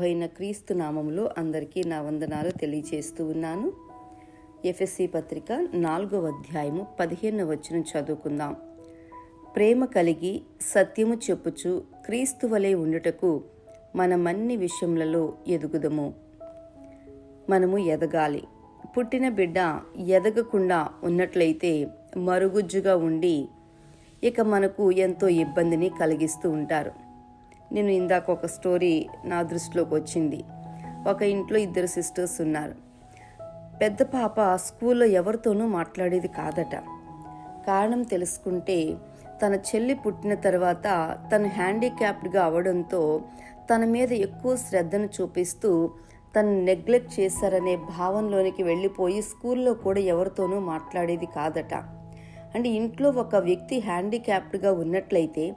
క్రీస్తు నామంలో అందరికీ నా వందనాలు తెలియజేస్తూ ఉన్నాను. ఎఫ్ఎస్సి పత్రిక నాలుగవ అధ్యాయము పదిహేను వచ్చిన చదువుకుందాం. ప్రేమ కలిగి సత్యము చెప్పుచు క్రీస్తు వలె ఉండుటకు మనమన్ని విషయములలో ఎదుగుదము. మనము ఎదగాలి. పుట్టిన బిడ్డ ఎదగకుండా ఉన్నట్లయితే మరుగుజ్జుగా ఉండి ఇక మనకు ఎంతో ఇబ్బందిని కలిగిస్తూ ఉంటారు. నేను ఇందాక ఒక స్టోరీ నా దృష్టిలోకి వచ్చింది. ఒక ఇంట్లో ఇద్దరు సిస్టర్స్ ఉన్నారు. పెద్ద పాప స్కూల్లో ఎవరితోనూ మాట్లాడేది కాదట. కారణం తెలుసుకుంటే తన చెల్లి పుట్టిన తర్వాత తను హ్యాండిక్యాప్డ్గా అవడంతో తన మీద ఎక్కువ శ్రద్ధను చూపిస్తూ తను నెగ్లెక్ట్ చేశారనే భావనలోనికి వెళ్ళిపోయి స్కూల్లో కూడా ఎవరితోనూ మాట్లాడేది కాదట. అంటే ఇంట్లో ఒక వ్యక్తి హ్యాండిక్యాప్డ్గా ఉన్నట్లయితే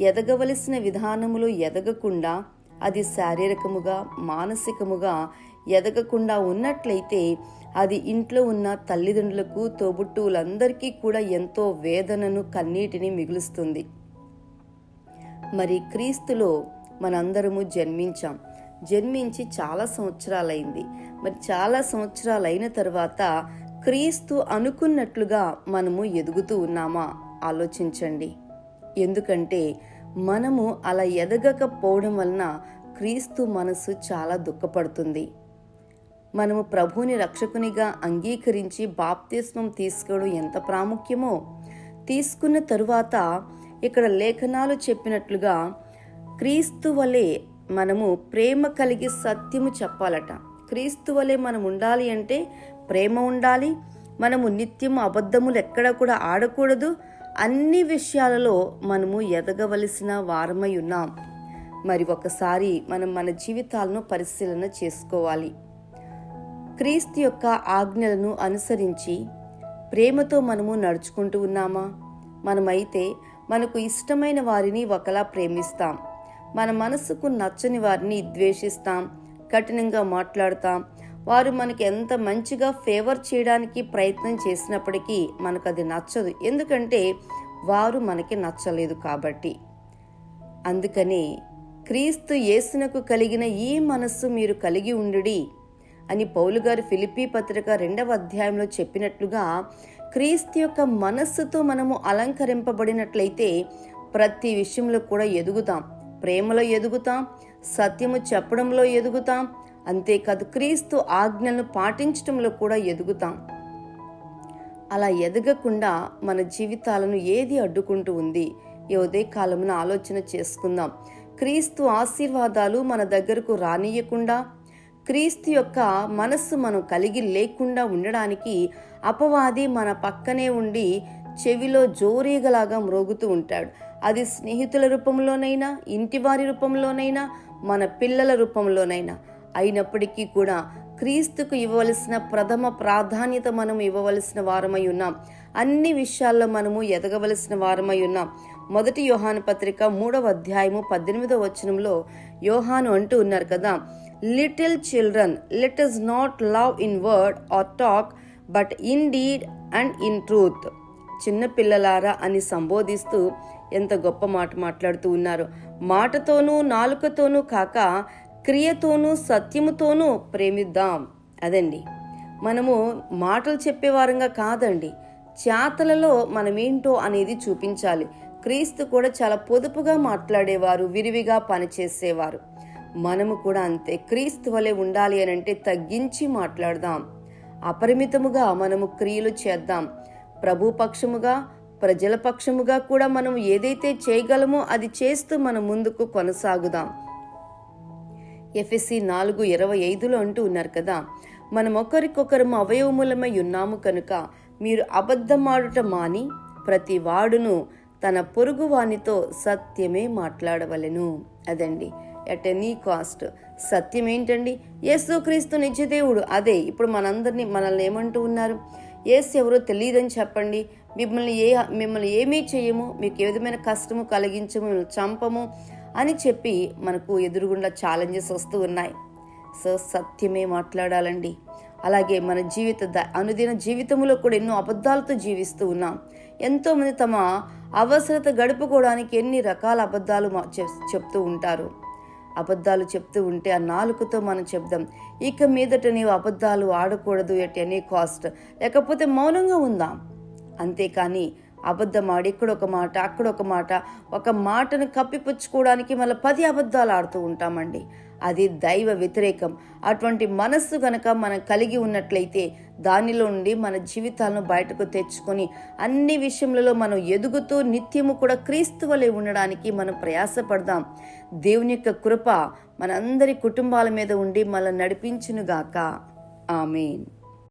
ఎదగవలసిన విధానములో ఎదగకుండా అది శారీరకముగా మానసికముగా ఎదగకుండా ఉన్నట్లయితే అది ఇంట్లో ఉన్న తల్లిదండ్రులకు తోబుట్టువులందరికీ కూడా ఎంతో వేదనను కన్నీటిని మిగులుస్తుంది. మరి క్రీస్తులో మనందరము జన్మించాం. జన్మించి చాలా సంవత్సరాలైంది. మరి చాలా సంవత్సరాలైన తర్వాత క్రీస్తు అనుకున్నట్లుగా మనము ఎదుగుతూ ఉన్నామా? ఆలోచించండి. ఎందుకంటే మనము అలా ఎదగకపోవడం వలన క్రీస్తు మనసు చాలా దుఃఖపడుతుంది. మనము ప్రభువుని రక్షకునిగా అంగీకరించి బాప్తిస్మం తీసుకోవడం ఎంత ప్రాముఖ్యమో తీసుకున్న తరువాత ఇక్కడ లేఖనాలు చెప్పినట్లుగా క్రీస్తు వలె మనము ప్రేమ కలిగి సత్యము చెప్పాలట. క్రీస్తు వలె మనం ఉండాలి అంటే ప్రేమ ఉండాలి. మనము నిత్యము అబద్ధములు ఎక్కడ కూడా ఆడకూడదు. అన్ని విషయాలలో మనము ఎదగవలసిన వారమై ఉన్నాం. మరి ఒకసారి మనం మన జీవితాలను పరిశీలన చేసుకోవాలి. క్రీస్తు యొక్క ఆజ్ఞలను అనుసరించి ప్రేమతో మనము నడుచుకుంటూ ఉన్నామా? మనమైతే మనకు ఇష్టమైన వారిని ఒకలా ప్రేమిస్తాం. మన మనసుకు నచ్చని వారిని ద్వేషిస్తాం. కఠినంగా మాట్లాడతాం. వారు మనకి ఎంత మంచిగా ఫేవర్ చేయడానికి ప్రయత్నం చేసినప్పటికీ మనకు అది నచ్చదు. ఎందుకంటే వారు మనకి నచ్చలేదు కాబట్టి. అందుకని క్రీస్తు యేసునకు కలిగిన ఈ మనస్సు మీరు కలిగి ఉండుడి అని పౌలు గారు ఫిలిపి పత్రిక రెండవ అధ్యాయంలో చెప్పినట్లుగా క్రీస్తు యొక్క మనస్సుతో మనము అలంకరింపబడినట్లయితే ప్రతి విషయంలో కూడా ఎదుగుతాం. ప్రేమలో ఎదుగుతాం. సత్యము చెప్పడంలో ఎదుగుతాం. అంతేకాదు క్రీస్తు ఆజ్ఞలను పాటించడంలో కూడా ఎదుగుతాం. అలా ఎదగకుండా మన జీవితాలను ఏది అడ్డుకుంటూ ఉంది? ఈ ఉదయ కాలమున ఆలోచన చేసుకుందాం. క్రీస్తు ఆశీర్వాదాలు మన దగ్గరకు రానియకుండా క్రీస్తు యొక్క మనస్సు మనం కలిగి లేకుండా ఉండడానికి అపవాది మన పక్కనే ఉండి చెవిలో జోరీగలాగా మ్రోగుతూ ఉంటాడు. అది స్నేహితుల రూపంలోనైనా ఇంటివారి రూపంలోనైనా మన పిల్లల రూపంలోనైనా. అయినప్పటికీ కూడా క్రీస్తుకు ఇవ్వవలసిన ప్రథమ ప్రాధాన్యత మనం ఇవ్వవలసిన వారమై ఉన్నాం. అన్ని విషయాల్లో మనము ఎదగవలసిన వారమై ఉన్నాం. మొదటి యోహాను పత్రిక మూడవ అధ్యాయము పద్దెనిమిదవ వచనంలో యోహాను అంటూ ఉన్నారు కదా little children let is not love in word or talk but in deed and in truth చిన్న పిల్లలారా అని సంబోధిస్తూ ఎంత గొప్ప మాట మాట్లాడుతూ ఉన్నారు. మాటతోనూ నాలుకతోనూ కాక క్రియతోనూ సత్యముతోనూ ప్రేమిద్దాం. అదండి. మనము మాటలు చెప్పేవారంగా కాదండి. చేతలలో మనమేంటో అనేది చూపించాలి. క్రీస్తు కూడా చాలా పొదుపుగా మాట్లాడేవారు విరివిగా పనిచేసేవారు. మనము కూడా అంతే. క్రీస్తు వలె ఉండాలి అని అంటే తగ్గించి మాట్లాడదాం. అపరిమితముగా మనము క్రియలు చేద్దాం. ప్రభు పక్షముగా ప్రజల పక్షముగా కూడా మనం ఏదైతే చేయగలమో అది చేస్తూ మనం ముందుకు కొనసాగుదాం. ఎఫ్ఎస్సి నాలుగు ఇరవై ఐదులో అంటూ ఉన్నారు కదా. మనం ఒకరికొకరు అవయవములమై ఉన్నాము కనుక మీరు అబద్ధమాడుట మాని ప్రతి వాడును తన పొరుగు వానితో సత్యమే మాట్లాడవలెను. అదండి ఎట్ ఎనీ కాస్ట్. సత్యం ఏంటండి యేసు క్రీస్తు నిత్యదేవుడు అదే ఇప్పుడు మనందరినీ మనల్ని ఏమంటూ ఉన్నారు? ఏసు ఎవరో తెలియదని చెప్పండి. మిమ్మల్ని ఏ మిమ్మల్ని ఏమీ చేయము. మీకు ఏ విధమైన కష్టము కలిగించము మిమ్మల్ని చంపము. అని చెప్పి మనకు ఎదురుగుండా ఛాలెంజెస్ వస్తూ ఉన్నాయి. సో సత్యమే మాట్లాడాలండి. అలాగే మన జీవిత ద- అనుదిన జీవితంలో కూడా ఎన్నో అబద్ధాలతో జీవిస్తూ ఉన్నాం. ఎంతోమంది తమ అవసరత గడుపుకోవడానికి ఎన్ని రకాల అబద్ధాలు చెప్- చెప్తూ ఉంటారు. అబద్ధాలు చెప్తూ ఉంటే ఆ నాలుకతో మనం చెప్దాం. ఇక మీదట నీవు అబద్ధాలు ఆడకూడదు ఎట్ ఎనీ కాస్ట్ లేకపోతే మౌనంగా ఉందాం. అంతేకాని అబద్ధమాడి ఇక్కడ ఒక మాట అక్కడ ఒక మాట ఒక మాటను కప్పిపుచ్చుకోవడానికి మళ్ళీ పది అబద్ధాలు ఆడుతూ ఉంటామండి. అది దైవ వ్యతిరేకం. అటువంటి మనస్సు గనక మనం కలిగి ఉన్నట్లయితే దానిలో నుండి మన జీవితాలను బయటకు తెచ్చుకొని అన్ని విషయములలో మనం ఎదుగుతూ నిత్యము కూడా క్రీస్తు వలె ఉండడానికి మనం ప్రయాసపడదాం. దేవుని యొక్క కృప మనందరి కుటుంబాల మీద ఉండి మనల్ని నడిపించునుగాక. ఆమెన్.